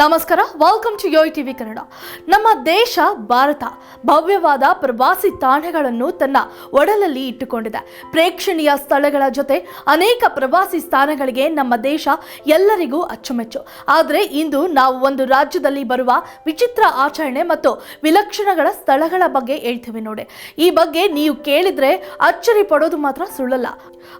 ನಮಸ್ಕಾರ. Welcome to Yoyo TV Kannada ನಮ್ಮ ದೇಶ, ಭಾರತ, ಭವ್ಯವಾದ ಪ್ರವಾಸಿ ತಾಣಗಳನ್ನು ತನ್ನ ಒಡಲಲ್ಲಿ ಇಟ್ಟುಕೊಂಡಿದೆ. ಪ್ರೇಕ್ಷಣೀಯ ಸ್ಥಳಗಳ ಜೊತೆ ಅನೇಕ ಪ್ರವಾಸಿ ಸ್ಥಾನಗಳಿಗೆ ನಮ್ಮ ದೇಶ ಎಲ್ಲರಿಗೂ ಅಚ್ಚುಮೆಚ್ಚು. ಆದರೆ ಇಂದು ನಾವು ಒಂದು ರಾಜ್ಯದಲ್ಲಿ ಬರುವ ವಿಚಿತ್ರ ಆಚರಣೆ ಮತ್ತು ವಿಲಕ್ಷಣಗಳ ಸ್ಥಳಗಳ ಬಗ್ಗೆ ಹೇಳ್ತೀವಿ ನೋಡಿ. ಈ ಬಗ್ಗೆ ನೀವು ಕೇಳಿದ್ರೆ ಅಚ್ಚರಿ ಪಡೋದು ಮಾತ್ರ ಸುಳ್ಳಲ್ಲ.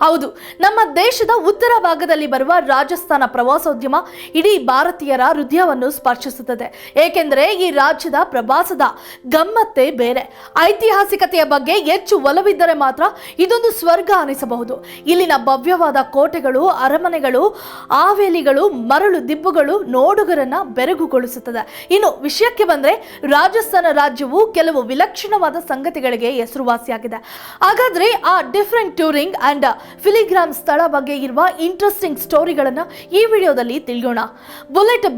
ಹೌದು, ನಮ್ಮ ದೇಶದ ಉತ್ತರ ಭಾಗದಲ್ಲಿ ಬರುವ ರಾಜಸ್ಥಾನ ಪ್ರವಾಸೋದ್ಯಮ ಇಡೀ ಭಾರತೀಯರ ಹೃದಯವನ್ನು ಸ್ಪರ್ಶಿಸುತ್ತದೆ. ಏಕೆಂದರೆ ಈ ರಾಜ್ಯದ ಪ್ರವಾಸದ ಗಮ್ಮತ್ತೇ ಬೇರೆ. ಐತಿಹಾಸಿಕತೆಯ ಬಗ್ಗೆ ಹೆಚ್ಚು ಒಲವಿದ್ದರೆ ಮಾತ್ರ ಇದೊಂದು ಸ್ವರ್ಗ ಅನಿಸಬಹುದು. ಇಲ್ಲಿನ ಭವ್ಯವಾದ ಕೋಟೆಗಳು, ಅರಮನೆಗಳು ಆವೇಲಿಗಳು ಮರಳು ದಿಬ್ಬುಗಳು ನೋಡುಗರನ್ನ ಬೆರಗುಗೊಳಿಸುತ್ತದೆ. ಇನ್ನು ವಿಷಯಕ್ಕೆ ಬಂದ್ರೆ ರಾಜಸ್ಥಾನ ರಾಜ್ಯವು ಕೆಲವು ವಿಲಕ್ಷಣವಾದ ಸಂಗತಿಗಳಿಗೆ ಹೆಸರುವಾಸಿಯಾಗಿದೆ. ಹಾಗಾದ್ರೆ ಆ ಡಿಫ್ರೆಂಟ್ ಟೂರಿಂಗ್ ಅಂಡ್ ಫಿಲಿಗ್ರಾಮ್ ಸ್ಥಳ ಬಗ್ಗೆ ಇರುವ ಇಂಟ್ರೆಸ್ಟಿಂಗ್ ಸ್ಟೋರಿಗಳನ್ನ ಈ ವಿಡಿಯೋದಲ್ಲಿ ತಿಳಿಯೋಣ. ಬುಲೆಟ್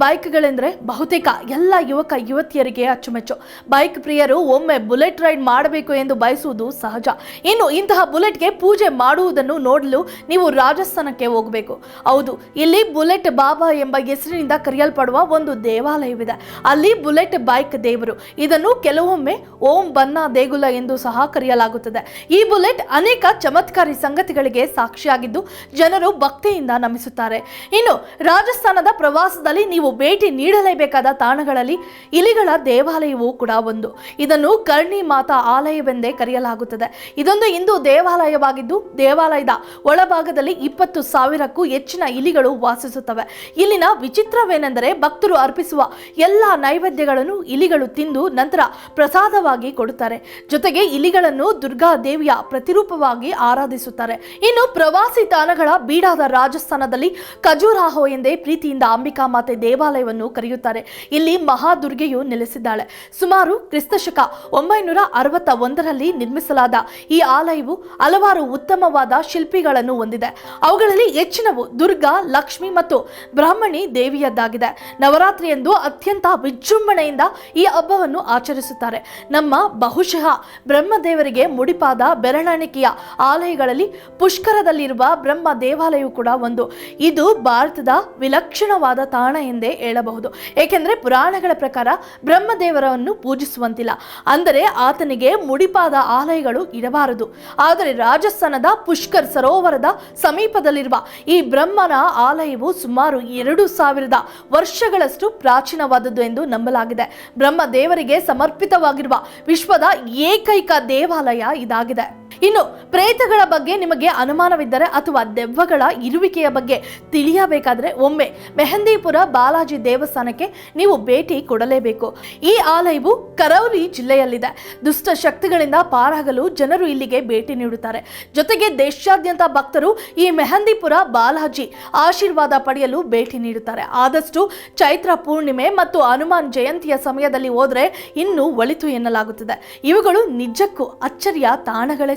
ಬೈಕ್ಗಳೆಂದ್ರೆ ಬಹುತೇಕ ಎಲ್ಲ ಯುವಕ, ಯುವತಿಯರಿಗೆ ಅಚ್ಚುಮೆಚ್ಚು. ಬೈಕ್ ಪ್ರಿಯರು ಒಮ್ಮೆ ಬುಲೆಟ್ ರೈಡ್ ಮಾಡಬೇಕು ಎಂದು ಬಯಸುವುದು ಸಹಜ. ಇನ್ನು ಇಂತಹ ಬುಲೆಟ್ಗೆ ಪೂಜೆ ಮಾಡುವುದನ್ನು ನೋಡಲು ನೀವು ರಾಜಸ್ಥಾನಕ್ಕೆ ಹೋಗಬೇಕು. ಹೌದು, ಇಲ್ಲಿ ಬುಲೆಟ್ ಬಾಬಾ ಎಂಬ ಹೆಸರಿನಿಂದ ಕರೆಯಲ್ಪಡುವ ಒಂದು ದೇವಾಲಯವಿದೆ. ಅಲ್ಲಿ ಬುಲೆಟ್ ಬೈಕ್ ದೇವರು. ಇದನ್ನು ಕೆಲವೊಮ್ಮೆ ಓಂ ಬನ್ನ ದೇಗುಲ ಎಂದು ಸಹ ಕರೆಯಲಾಗುತ್ತದೆ. ಈ ಬುಲೆಟ್ ಅನೇಕ ಚಮತ್ಕಾರಿ ಸಂಗತಿಗಳಿಗೆ ಸಾಕ್ಷಿಯಾಗಿದ್ದು ಜನರು ಭಕ್ತಿಯಿಂದ ನಮಿಸುತ್ತಾರೆ. ಇನ್ನು ರಾಜಸ್ಥಾನದ ಪ್ರವಾಸದಲ್ಲಿ ನೀವು ಭೇಟಿ ನೀಡಲೇಬೇಕಾದ ತಾಣಗಳಲ್ಲಿ ಇಲಿಗಳ ದೇವಾಲಯವೂ ಕೂಡ ಒಂದು. ಇದನ್ನು ಕರ್ಣಿ ಮಾತಾ ಆಲಯವೆಂದೇ ಕರೆಯಲಾಗುತ್ತದೆ. ಇದೊಂದು ಹಿಂದೂ ದೇವಾಲಯವಾಗಿದ್ದು, ದೇವಾಲಯದ ಒಳಭಾಗದಲ್ಲಿ ಇಪ್ಪತ್ತು ಸಾವಿರಕ್ಕೂ ಹೆಚ್ಚಿನ ಇಲಿಗಳು ವಾಸಿಸುತ್ತವೆ. ಇಲ್ಲಿನ ವಿಚಿತ್ರವೇನೆಂದರೆ ಭಕ್ತರು ಅರ್ಪಿಸುವ ಎಲ್ಲ ನೈವೇದ್ಯಗಳನ್ನು ಇಲಿಗಳು ತಿಂದು ನಂತರ ಪ್ರಸಾದವಾಗಿ ಕೊಡುತ್ತಾರೆ. ಜೊತೆಗೆ ಇಲಿಗಳನ್ನು ದುರ್ಗಾ ದೇವಿಯ ಪ್ರತಿರೂಪವಾಗಿ ಆರಾಧಿಸುತ್ತಾರೆ. ಇನ್ನು ಪ್ರವಾಸಿ ತಾಣಗಳ ಬೀಡಾದ ರಾಜಸ್ಥಾನದಲ್ಲಿ ಖಜುರಾಹೋ ಎಂದೇ ಪ್ರೀತಿಯಿಂದ ಅಂಬಿಕಾ ಮಾತೆ ದೇವಾಲಯವನ್ನು ಕರೆಯುತ್ತಾರೆ. ಇಲ್ಲಿ ಮಹಾದುರ್ಗೆಯು ನೆಲೆಸಿದ್ದಾಳೆ. ಸುಮಾರು ಕ್ರಿಸ್ತಶಕ ಒಂಬೈನೂರ ಅರವತ್ತ ಒಂದರಲ್ಲಿ ನಿರ್ಮಿಸಲಾದ ಈ ಆಲಯವು ಹಲವಾರು ಉತ್ತಮವಾದ ಶಿಲ್ಪಿಗಳನ್ನು ಹೊಂದಿದೆ. ಅವುಗಳಲ್ಲಿ ಹೆಚ್ಚಿನವು ದುರ್ಗಾ, ಲಕ್ಷ್ಮಿ ಮತ್ತು ಬ್ರಾಹ್ಮಣಿ ದೇವಿಯದ್ದಾಗಿದೆ. ನವರಾತ್ರಿಯಂದು ಅತ್ಯಂತ ವಿಜೃಂಭಣೆಯಿಂದ ಈ ಹಬ್ಬವನ್ನು ಆಚರಿಸುತ್ತಾರೆ. ನಮ್ಮ ಬಹುಶಃ ಬ್ರಹ್ಮದೇವರಿಗೆ ಮುಡಿಪಾದ ಬೆರಳಣಿಕೆಯ ಆಲಯಗಳಲ್ಲಿ ಪುಷ್ಕರದಲ್ಲಿರುವ ಬ್ರಹ್ಮ ದೇವಾಲಯವು ಕೂಡ ಒಂದು. ಇದು ಭಾರತದ ವಿಲಕ್ಷಣವಾದ ತಾಣ ಎಂದೇ ಹೇಳಬಹುದು. ಏಕೆಂದರೆ ಪುರಾಣಗಳ ಪ್ರಕಾರ ಬ್ರಹ್ಮದೇವರನ್ನು ಪೂಜಿಸುವಂತಿಲ್ಲ. ಅಂದರೆ ಆತನಿಗೆ ಮುಡಿಪಾದ ಆಲಯಗಳು ಇರಬಾರದು. ಆದರೆ ರಾಜಸ್ಥಾನದ ಪುಷ್ಕರ್ ಸರೋವರದ ಸಮೀಪದಲ್ಲಿರುವ ಈ ಬ್ರಹ್ಮನ ಆಲಯವು ಸುಮಾರು ಎರಡು ಸಾವಿರದ ವರ್ಷಗಳಷ್ಟು ಪ್ರಾಚೀನವಾದದ್ದು ಎಂದು ನಂಬಲಾಗಿದೆ. ಬ್ರಹ್ಮ ದೇವರಿಗೆ ಸಮರ್ಪಿತವಾಗಿರುವ ವಿಶ್ವದ ಏಕೈಕ ದೇವಾಲಯ ಇದಾಗಿದೆ. ಇನ್ನು ಪ್ರೇತಗಳ ಬಗ್ಗೆ ನಿಮಗೆ ಅನುಮಾನವಿದ್ದರೆ ಅಥವಾ ದೆವ್ವಗಳ ಇರುವಿಕೆಯ ಬಗ್ಗೆ ತಿಳಿಯಬೇಕಾದರೆ ಒಮ್ಮೆ ಮೆಹಂದಿಪುರ ಬಾಲಾಜಿ ದೇವಸ್ಥಾನಕ್ಕೆ ನೀವು ಭೇಟಿ ಕೊಡಲೇಬೇಕು. ಈ ಆಲಯವು ಕರೌಲಿ ಜಿಲ್ಲೆಯಲ್ಲಿದೆ. ದುಷ್ಟ ಶಕ್ತಿಗಳಿಂದ ಪಾರಾಗಲು ಜನರು ಇಲ್ಲಿಗೆ ಭೇಟಿ ನೀಡುತ್ತಾರೆ. ಜೊತೆಗೆ ದೇಶಾದ್ಯಂತ ಭಕ್ತರು ಈ ಮೆಹಂದಿಪುರ ಬಾಲಾಜಿ ಆಶೀರ್ವಾದ ಪಡೆಯಲು ಭೇಟಿ ನೀಡುತ್ತಾರೆ. ಆದಷ್ಟು ಚೈತ್ರ ಪೂರ್ಣಿಮೆ ಮತ್ತು ಹನುಮಾನ್ ಜಯಂತಿಯ ಸಮಯದಲ್ಲಿ ಹೋದರೆ ಇನ್ನೂ ಒಳಿತು ಎನ್ನಲಾಗುತ್ತದೆ. ಇವುಗಳು ನಿಜಕ್ಕೂ ಅಚ್ಚರಿಯ ತಾಣಗಳೇ